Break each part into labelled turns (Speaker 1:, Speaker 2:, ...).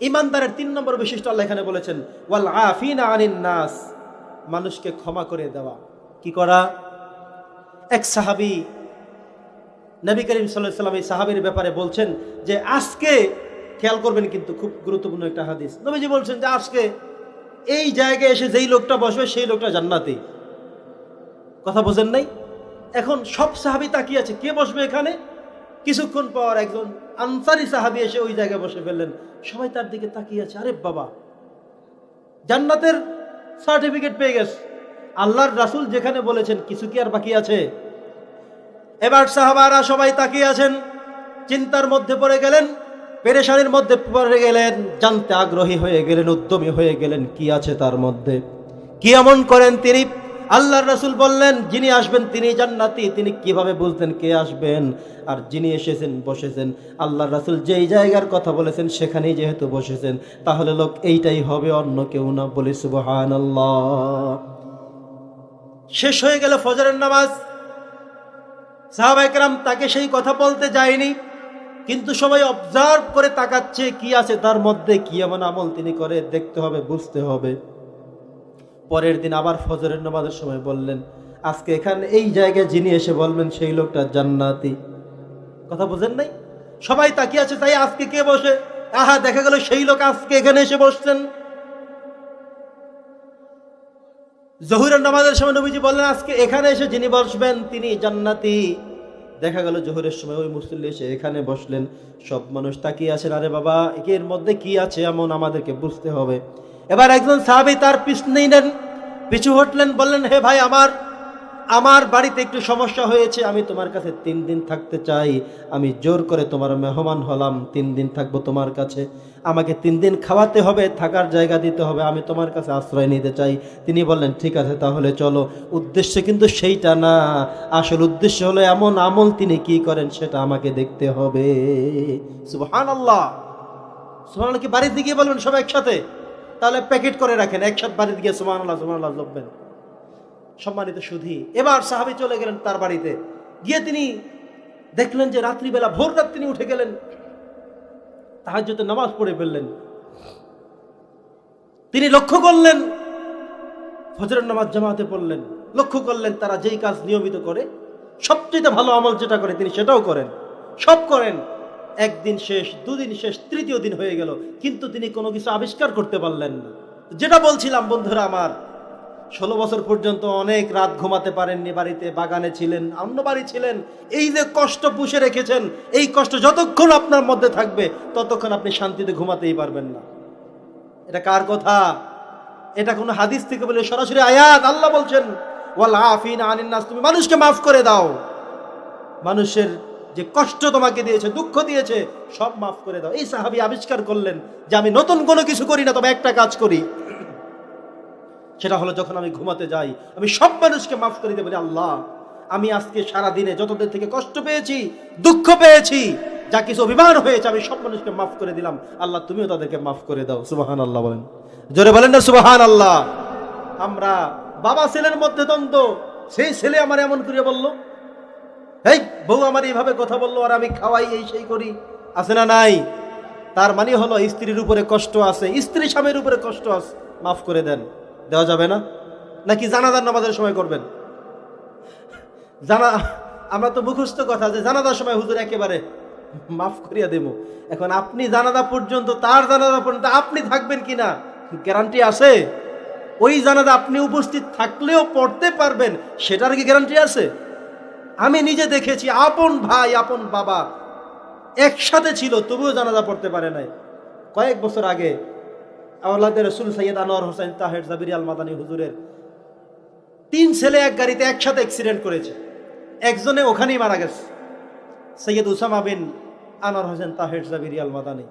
Speaker 1: ইমানদারের তিন নম্বর বিশিষ্ট আল্লাহ এখানে বলেছেন, ওয়াল আফিনা আনিন নাস মানুষকে ক্ষমা করে দেওয়া। কি করা? এক সাহাবি নবী করিম সাল্লাম এই সাহাবির ব্যাপারে বলছেন যে, আজকে খেয়াল করবেন কিন্তু খুব গুরুত্বপূর্ণ একটা হাদিস। নবীজি বলছেন যে, আজকে এই জায়গায় এসে যেই লোকটা বসবে, সেই লোকটা জান্নাতি। কথা বোঝেন নাই? এখন সব সাহাবি তাকিয়ে আছে, কে বসবে এখানে? কিছুক্ষণ পর একজন আনসারি সাহাবি এসে ওই জায়গায় বসে ফেললেন। সবাই তার দিকে তাকিয়ে আছে। আরে বাবা, জান্নাতের সার্টিফিকেট পেয়ে গেছে। আল্লাহর রাসূল যেখানে বলেছেন, কিছু কি আর বাকি আছে? এবার সাহাবারা সবাই তাকিয়ে আছেন, চিন্তার মধ্যে পড়ে গেলেন, পেরেশানির মধ্যে পড়ে গেলেন, জানতে আগ্রহী হয়ে গেলেন, উদ্যমী হয়ে গেলেন, কি আছে তার মধ্যে? কি এমন করেন তিনি? আল্লাহর রাসূল বললেন, যিনি আসবেন তিনি জান্নাতি। তিনি কীভাবে বুঝতেন কে আসবেন? আর যিনি এসেছেন, বসেছেন। আল্লাহর রাসূল যেই জায়গার কথা বলেছেন, সেখানেই যেহেতু বসেছেন, তাহলে লোক এইটাই হবে, অন্য কেউ না। বলে, সুবহানাল্লাহ। শেষ হয়ে গেল ফজরের নামাজ। সাহাবাইকরাম তাকে সেই কথা বলতে যায়নি, কিন্তু সবাই অবজার্ভ করে তাকাচ্ছে, কি আছে তার মধ্যে, কি এমন আমল তিনি করে, দেখতে হবে, বুঝতে হবে। পরের দিন আবার ফজরের নামাজের সময় বললেন, আজকে এখানে এই জায়গায় যিনি এসে বলবেন সেই লোকটা জান্নাতি। কথা বোঝেন নাই? সবাই তাকিয়ে আছে, তাই আজকে কে বসে? আহা, দেখা গেল সেই লোক আজকে এখানে এসে বসছেন। জহুরের নামাজের সময় নবীজি বললেন, আজকে এখানে এসে যিনি বসবেন, তিনি জান্নাতি। দেখা গেল জহুরের সময় ওই মুসল্লি এসে এখানে বসলেন। সব মানুষ তাকিয়ে আছেন, আরে বাবা এর মধ্যে কি আছে এমন আমাদেরকে বুঝতে হবে। এবার একজন সাহাবি তার পিছ নেন, পিছু হটলেন, বললেন, হে ভাই, আমার আমার বাড়িতে একটু সমস্যা হয়েছে, আমি তোমার কাছে তিন দিন থাকতে চাই, আমি জোর করে তোমার মেহমান হলাম, তিন দিন থাকব তোমার কাছে, আমাকে তিন দিন খাওয়াতে হবে, থাকার জায়গা দিতে হবে, আমি তোমার কাছে আশ্রয় নিতে চাই। তিনি বললেন, ঠিক আছে, তাহলে চলো। উদ্দেশ্য কিন্তু সেইটা না, আসল উদ্দেশ্য হলো এমন আমল তিনি কি করেন, সেটা আমাকে দেখতে হবে। সুবহান আল্লাহ সুহান কি বাড়িতে গিয়ে বলবেন সব একসাথে? তাহলে প্যাকেট করে রাখেন একসাথে বাড়িতে গিয়ে সুবহান আল্লাহ সুবহান আল্লাহ জপবেন সম্মানিত সুধি, এবার সাহাবি চলে গেলেন তার বাড়িতে। গিয়ে তিনি দেখলেন যে রাত্রিবেলা, ভোর রাত তিনি উঠে গেলেন। তাহাজ্জুদে নামাজ পড়ে ফেললেন। তিনি লক্ষ্য করলেন, ফজরের নামাজ জামাতে পড়লেন। লক্ষ্য করলেন তারা যেই কাজ নিয়মিত করে, সবচেয়ে ভালো আমল যেটা করে তিনি সেটাও করেন। সব করেন। একদিন শেষ, দুদিন শেষ, তৃতীয় দিন হয়ে গেল, কিন্তু তিনি কোনো কিছু আবিষ্কার করতে পারলেন না। যেটা বলছিলাম বন্ধুরা আমার, ষোলো বছর পর্যন্ত অনেক রাত ঘুমাতে পারেননি, বাড়িতে বাগানে ছিলেন, অন্য বাড়ি ছিলেন। এই যে কষ্ট পুষে রেখেছেন, এই কষ্ট যতক্ষণ আপনার মধ্যে থাকবে, ততক্ষণ আপনি শান্তিতে ঘুমাতেই পারবেন না। এটা কার কথা? এটা কোনো হাদিস থেকে বলে সরাসরি আয়াত, আল্লাহ বলছেন, ওয়াল আফিন আনিন নাস তুমি মানুষকে মাফ করে দাও। মানুষের যে কষ্ট তোমাকে দিয়েছে, দুঃখ দিয়েছে, সব মাফ করে দাও। এই সাহাবি আবিষ্কার করলেন যে আমি নতুন কোনো কিছু করি না, তবে একটা কাজ করি। সেটা হলো যখন আমি ঘুমাতে যাই, আমি সব মানুষকে মাফ করে দেবো আল্লাহ, আমি আজকে সারা দিনে যতদিন থেকে কষ্ট পেয়েছি, দুঃখ পেয়েছি, যা কিছু অভিমান হয়েছে, আমি সব মানুষকে মাফ করে দিলাম। আল্লাহ, তুমিও তাদেরকে মাফ করে দাও। সুবাহান আল্লাহ বলেন। জোরে বলেন না সুবাহান আল্লাহ আমরা বাবা ছেলের মধ্যে দ্বন্দ্ব, সেই ছেলে আমার এমন করে বলল এই বউ আমার এইভাবে কথা বলল আর আমি খাওয়াই, এই সেই করি। আছে না নাই? তার মানে হলো স্ত্রীর উপরে কষ্ট আছে, স্ত্রী স্বামীর উপরে কষ্ট আছে। মাফ করে দেন। দেওয়া যাবে না? নাকি জানাজার নামাজের সময় করবেন? জানা আমরা তো মুখস্থ কথা যে জানাজার সময় হুজুর একেবারে মাফ করিয়া দেব। এখন আপনি জানাজা পর্যন্ত, তার জানাজা পর্যন্ত আপনি থাকবেন কিনা গ্যারান্টি আছে? ওই জানাজা আপনি উপস্থিত থাকলেও পড়তে পারবেন, সেটার কি গ্যারান্টি আছে? আমি নিজে দেখেছি, আপন ভাই, আপন বাবা একসাথে ছিল, তবুও জানাজা পড়তে পারে নাই। কয়েক বছর আগে আওলাদের রসুল সৈয়দ আনোয়ার হোসেন তাহের জাবির আল মাদানী হুজুরের তিন ছেলে এক গাড়িতে একসাথে অ্যাক্সিডেন্ট করেছে। একজনে ওখানেই মারা গেছে। সৈয়দ উসামা বিন আনোয়ার হোসেন তাহের জাবির আল মাদানী।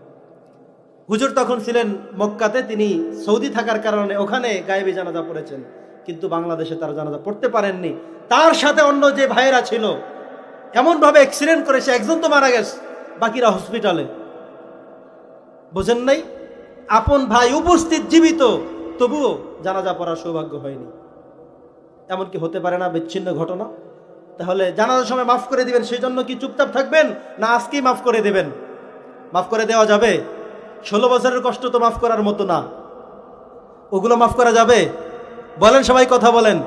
Speaker 1: হুজুর তখন ছিলেন মক্কাতে, তিনি সৌদি থাকার কারণে ওখানে গায়েবী জানাজা পড়েছেন। কিন্তু বাংলাদেশে তারা জানাজা পড়তে পারেননি। তার সাথে অন্য যে ভাইয়েরা ছিল, এমনভাবে অ্যাক্সিডেন্ট করেছে, একজন তো মারা গেছে, বাকিরা হসপিটালে বোঝেন নাই? আপন ভাই উপস্থিত, জীবিত, তবুও জানাজা পড়ার সৌভাগ্য হয়নি। এমন কি হতে পারে না, বিচ্ছিন্ন ঘটনা। তাহলে জানাজার সময় মাফ করে দিবেন সেই জন্য কি চুপচাপ থাকবেন, না আজকেই মাফ করে দেবেন? মাফ করে দেওয়া যাবে? ষোলো বছরের কষ্ট তো মাফ করার মতো না। ওগুলো মাফ করা যাবে? বলেন, সবাই কথা বলেন।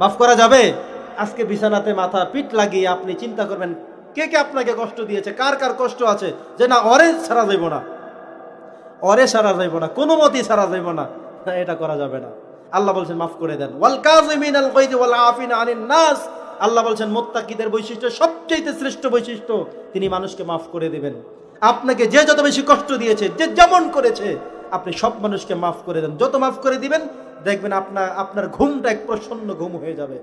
Speaker 1: মাফ করা যাবে? আজকে বিছানাতে মাথা পিঠ লাগিয়ে আপনি চিন্তা করবেন, কে কে আপনাকে কষ্ট দিয়েছে? কার কার কষ্ট আছে? যে না, অরে ছাড়া যাইব না। অরে সারা যাইব না, কোনো মতেই সারা যাইব না। এটা করা যাবে না। আল্লাহ বলছেন, মাফ করে দেন। ওয়াল কাযিমিন আল গায়জ ওয়াল আফিন আনিন নাস। আল্লাহ বলছেন, মুত্তাকিদের বৈশিষ্ট্য সবচেয়ে শ্রেষ্ঠ বৈশিষ্ট্য, তিনি মানুষকে মাফ করে দিবেন। আপনাকে যে যত বেশি কষ্ট দিয়েছে, যে যেমন করেছে, আপনি সব মানুষকে মাফ করে দেন। যত মাফ করে দিবেন দেখবেন আপনার আপনার ঘুমটা এক প্রসন্ন ঘুম হয়ে যাবে।